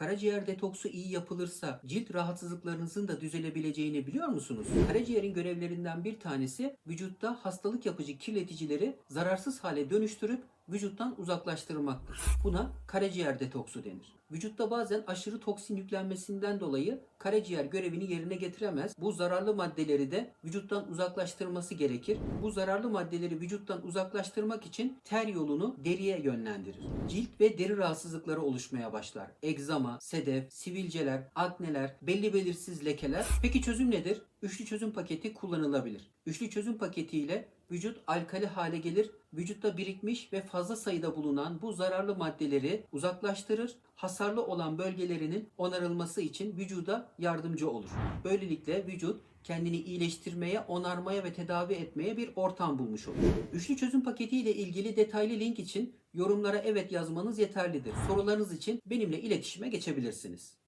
Karaciğer detoksu iyi yapılırsa cilt rahatsızlıklarınızın da düzelebileceğini biliyor musunuz? Karaciğerin görevlerinden bir tanesi vücutta hastalık yapıcı kirleticileri zararsız hale dönüştürüp vücuttan uzaklaştırmaktır. Buna karaciğer detoksu denir. Vücutta bazen aşırı toksin yüklenmesinden dolayı karaciğer görevini yerine getiremez. Bu zararlı maddeleri de vücuttan uzaklaştırması gerekir. Bu zararlı maddeleri vücuttan uzaklaştırmak için ter yolunu deriye yönlendirir. Cilt ve deri rahatsızlıkları oluşmaya başlar. Egzama, sedef, sivilceler, akneler, belli belirsiz lekeler. Peki çözüm nedir? Üçlü çözüm paketi kullanılabilir. Üçlü çözüm paketiyle vücut alkali hale gelir. Vücutta birikmiş ve fazla sayıda bulunan bu zararlı maddeleri uzaklaştırır. Hasarlı olan bölgelerinin onarılması için vücuda yardımcı olur. Böylelikle vücut kendini iyileştirmeye, onarmaya ve tedavi etmeye bir ortam bulmuş olur. Üçlü çözüm paketi ile ilgili detaylı link için yorumlara evet yazmanız yeterlidir. Sorularınız için benimle iletişime geçebilirsiniz.